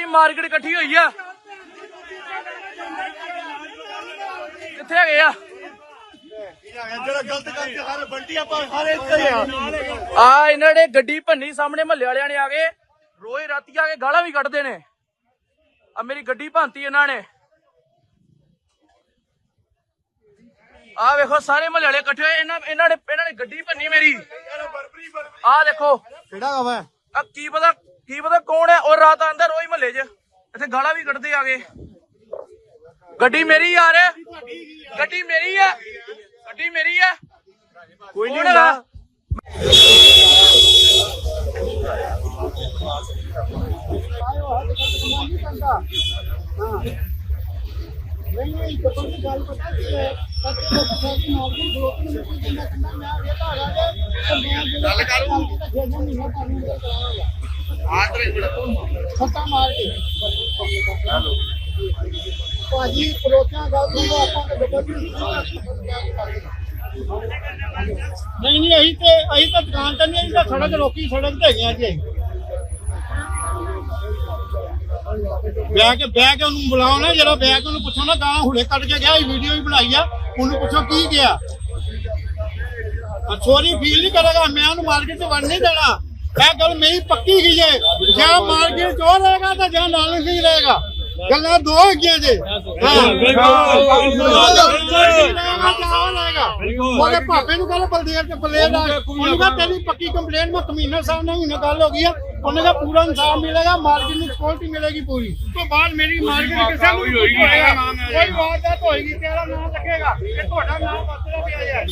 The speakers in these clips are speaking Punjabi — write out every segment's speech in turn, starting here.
ਇਕੱਠੀ ਹੋਈ ਆ। ਕਿੱਥੇ ਹੈਗੇ ਆ? ਜਿਹੜਾ ਗਲਤ ਕਰਕੇ ਸਾਰੇ ਬੰਟੀ ਆਪਾਂ ਸਾਰੇ ਇੱਥੇ ਹੀ ਆ। ਆ ਇਹਨਾਂ ਨੇ ਗੱਡੀ ਭੰਨੀ ਸਾਹਮਣੇ ਮਹੱਲੇ ਵਾਲਿਆਂ ਨੇ ਆ ਕੇ ਰੋਜ਼ ਰਾਤੀ ਆ ਕੇ ਗਾਲਾਂ ਵੀ ਕੱਢਦੇ ਨੇ। ਆ ਮੇਰੀ ਗੱਡੀ ਭੰਤੀ ਇਹਨਾਂ ਨੇ। ਆ ਵੇਖੋ ਸਾਰੇ ਮਹੱਲੇ ਵਾਲੇ ਇਕੱਠੇ ਹੋਏ ਇਹਨਾਂ ਇਹਨਾਂ ਨੇ ਇਹਨਾਂ ਨੇ ਗੱਡੀ ਭੰਨੀ ਮੇਰੀ। ਆ ਦੇਖੋ। ਕਿਹੜਾ ਵਾ? ਆ ਕੀ ਪਤਾ ਕੀ ਪਤਾ ਕੌਣ ਹੈ? ਔਰ ਰਾਤ ਆਂਦਾ ਰੋਜ਼ ਮਹੱਲੇ 'ਚ। ਇੱਥੇ ਗਾਲਾਂ ਵੀ ਕੱਢਦੇ ਆ ਗਏ ਗੱਡੀ ਮੇਰੀ ਯਾਰ। ਗੱਡੀ ਮੇਰੀ ਆ ਗੱਡੀ ਮੇਰੀ ਆ ਕੋਈ ਨਹੀਂ? ਹੁੰਦਾ ਨਹੀਂ ਨਹੀਂ ਦੀ ਗੱਲ ਪਤਾ ਕੀ ਹੈ ਸੱਚ ਤੋਂ ਸਾਡੀ ਨੌਕਰੀ ਗਰੁੱਪ ਨੂੰ ਕੋਈ ਕਹਿੰਦਾ ਕਹਿੰਦਾ ਮੈਂ ਗਿਆ ਤੇ ਮੈਂ ਗੱਲ ਕਰ। ਖੇਡਣ ਨਹੀਂ ਹੈ ਤੁਹਾਨੂੰ ਇਹ ਕਰਾਂਗਾ ਮਾਰ ਕੇ। ਭਾਜੀ ਪਰੋਚਾਂ ਗੱਲ ਨੂੰ ਆਪਾਂ ਤੇ ਬੱਬਰ ਨਹੀਂ ਨਹੀਂ ਅਸੀਂ ਤੇ ਅਸੀਂ ਤਾਂ ਦੁਕਾਨ ਤੇ ਨਹੀਂ, ਅਸੀਂ ਤਾਂ ਸੜਕ ਰੋਕੀ ਸੜਕ ਤੇ ਹੈਗੇ ਆ ਜੀ। ਅਸੀਂ। ਬਹਿ ਉਹਨੂੰ ਬੁਲਾਓ ਨਾ ਜਿਹੜਾ ਬਹਿ ਕੇ ਉਹਨੂੰ ਪੁੱਛੋ ਨਾ ਗਾਂ ਹੁਣੇ ਕੱਢ ਕੇ ਗਿਆ ਇਹ ਵੀਡੀਓ ਵੀ ਬਣਾਈ ਆ, ਉਹਨੂੰ ਪੁੱਛੋ ਕੀ ਗਿਆ। ਸੋਰੀ ਫੀਲ ਨਹੀਂ ਕਰੇਗਾ, ਮੈਂ ਉਹਨੂੰ ਮਾਰਕੀਟ 'ਚ ਵੜ ਨਹੀਂ ਦੇਣਾ। ਇਹ ਗੱਲ ਮੇਰੀ ਪੱਕੀ ਗਈ ਹੈ। ਜਾਂ ਮਾਰਕੀਟ 'ਚ ਉਹ ਰਹੇਗਾ ਤਾਂ ਜਾਂ ਨਾਲ ਨਹੀਂ ਰਹੇਗਾ। ਗੱਲਾਂ ਦੋ ਹੈਗੀਆਂ ਜੇ। ਹਾਂ। ਉਹਦੇ ਭਾਪੇ ਨੂੰ ਕਹਿੰਦਾ ਬਲਦੇਵ ਤੇ ਬਲਦੇਵ ਦਾ ਉਹਨੂੰ ਕਹਾ ਤੇਰੀ ਪੱਕੀ ਕੰਪਲੇਂਟ ਮੈਂ ਕਮਿਸ਼ਨਰ ਸਾਹਿਬ ਨਾਲ ਹੁਣੇ ਗੱਲ ਹੋ ਗਈ ਆ। ਉਹਨੇ ਕਹਾ ਪੂਰਾ ਇਨਸਾਫ ਮਿਲੇਗਾ ਮਾਰਕੀਟ ਨੂੰ ਸਿਕਿਉਰਿਟੀ ਮਿਲੇਗੀ ਪੂਰੀ। ਉਸ ਤੋਂ ਬਾਅਦ ਮੇਰੀ ਮਾਰਕੀਟ ਕਿਸੇ ਨੂੰ ਹੋਏਗਾ ਕੋਈ ਵਾਰਦਾਤ ਹੋਏਗੀ ਤੇਰਾ ਨਾਮ ਲੱਗੇਗਾ ਇਹ ਤੁਹਾਡਾ ਨਾਮ ਬਦਲਾ ਪਿਆ ਜਾਏ ਹਾਂ,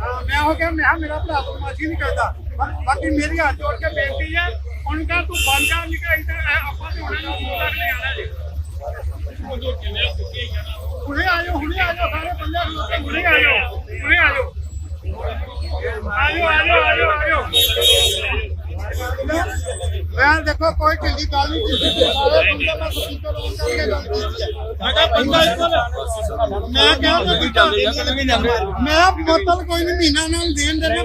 ਮੈਂ ਹੋ ਗਿਆ ਮੈਂ ਮੇਰਾ ਭਰਾ ਬਦਮਾਸ਼ੀ ਨਹੀਂ ਕਰਦਾ। ਬਾਕੀ ਮੇਰੀ ਹੱਥ ਜੋੜ ਕੇ ਬੇਨਤੀ ਹੈ ਹੁਣ ਕਹ, ਤੂੰ ਬੰਦ ਜਾ ਨਹੀਂ ਇੱਧਰ ਆਪਾਂ ਤੇ ਉਹਨਾਂ ਨੂੰ ਤੱਕ ਲੈ ਆਣਾ ਜੀ। ਹੁਣੇ ਆ ਜਾਓ, ਹੁਣੇ ਆ ਸਾਰੇ ਬੰਦੇ ਖਲੋਤੇ ਹੁਣੇ ਆ ਹੁਣੇ ਆ ਜਾਓ। ਆ ਜਾਓ, ਆ ਮੈਂ ਦੇਖੋ ਕੋਈ ਢਿੱਲੀ ਗੱਲ ਨਹੀਂ ਕੀਤੀ। ਸਾਰੇ ਬੰਦੇ ਮੈਂ ਸਪੀਕਰ ਆਨ ਕਰਕੇ ਗੱਲ ਕੀਤੀ ਹੈ। ਮੈਂ ਕਿਹਾ ਬੰਦਾ ਇੱਕੋ ਮੈਂ ਕਿਹਾ ਕਿ ਬੀਟਾ ਮੈਂ ਮਤਲਬ ਕੋਈ ਨਹੀਂ ਮਹੀਨਾ ਨਾਲ ਦੇਣ ਦੇਣਾ।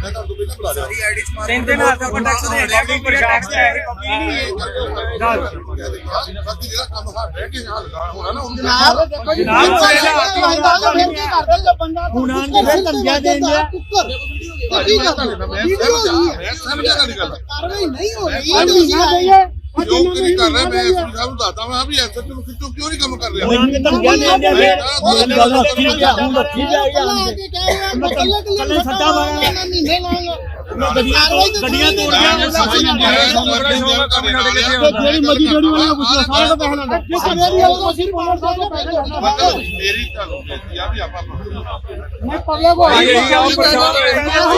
ਅਸੀਂ ਪਛਾਣ ਹੈ ਤਾਂ ਹੀ ਪਛਾਣ ਕਰਦੇ ਤਿੰਨ ਦਿਨ ਹੱਥ ਆਪਾਂ ਟੈਕਸ ਦੇ ਰਿਹਾ ਕੋਈ ਟੈਕਸ ਦੇ ਜਨਾਬ ਦੇਖੋ ਜੀ। ਬੰਦਾ ਫਿਰ ਕੀ ਕਰਦੇ ਜੇ ਬੰਦਾ ਹੁਣ ਆਂ ਦੇ ਫਿਰ ਧਮਕੀਆਂ ਦੇਣ ਦਿਆ ਕੀ ਕਾਰਵਾਈ ਨਹੀਂ ਹੋ ਰਹੀ ਇਹ ਮਹੀਨਾ ਦਈਏ ਜੋ ਕਿਹੜੀ ਕਰ ਰਿਹਾ ਮੈਂ ਐਸਪੀ ਸਾਹਿਬ ਨੂੰ ਦੱਸਦਾ ਮੈਂ ਵੀ ਐਸਪੀ ਨੂੰ ਖਿੱਚੋ ਕਿਉਂ ਨਹੀਂ ਕੰਮ ਕਰ ਰਿਹਾ ਧਮਕੀਆਂ ਦੇਣ ਦਿਆ ਗੱਲ ਰੱਖੀ ਜਾ ਹੁਣ ਰੱਖੀ ਜਾਏਗਾ ਮੈਂ ਕੱਲੇ ਸੱਟਾ ਮਾਰਾਂਗਾ ਮੈਂ ਮਹੀਨੇ ਲਾਂਗਾ ਗੱਡੀਆਂ ਤੋੜ ਜਿਹੜੀ ਮਰਜ਼ੀ ਜਿਹੜੀ ਵਾਲਾ ਪੁੱਛੋ ਸਾਰੇ ਦਾ ਪੈਸਾ ਲੈਣਾ ਜੇ ਕਰੇ ਵੀ ਉਹ ਅਸੀਂ ਪਾਉਣ ਸਾਰੇ ਪੈਸੇ ਲੈਣਾ ਮੇਰੀ ਤੁਹਾਨੂੰ ਬੇਨਤੀ ਆ ਵੀ ਆਪਾਂ ਮੈਂ ਪਰਲੇ ਕੋ ਆਈ ਕੋਈ ਗੱਲ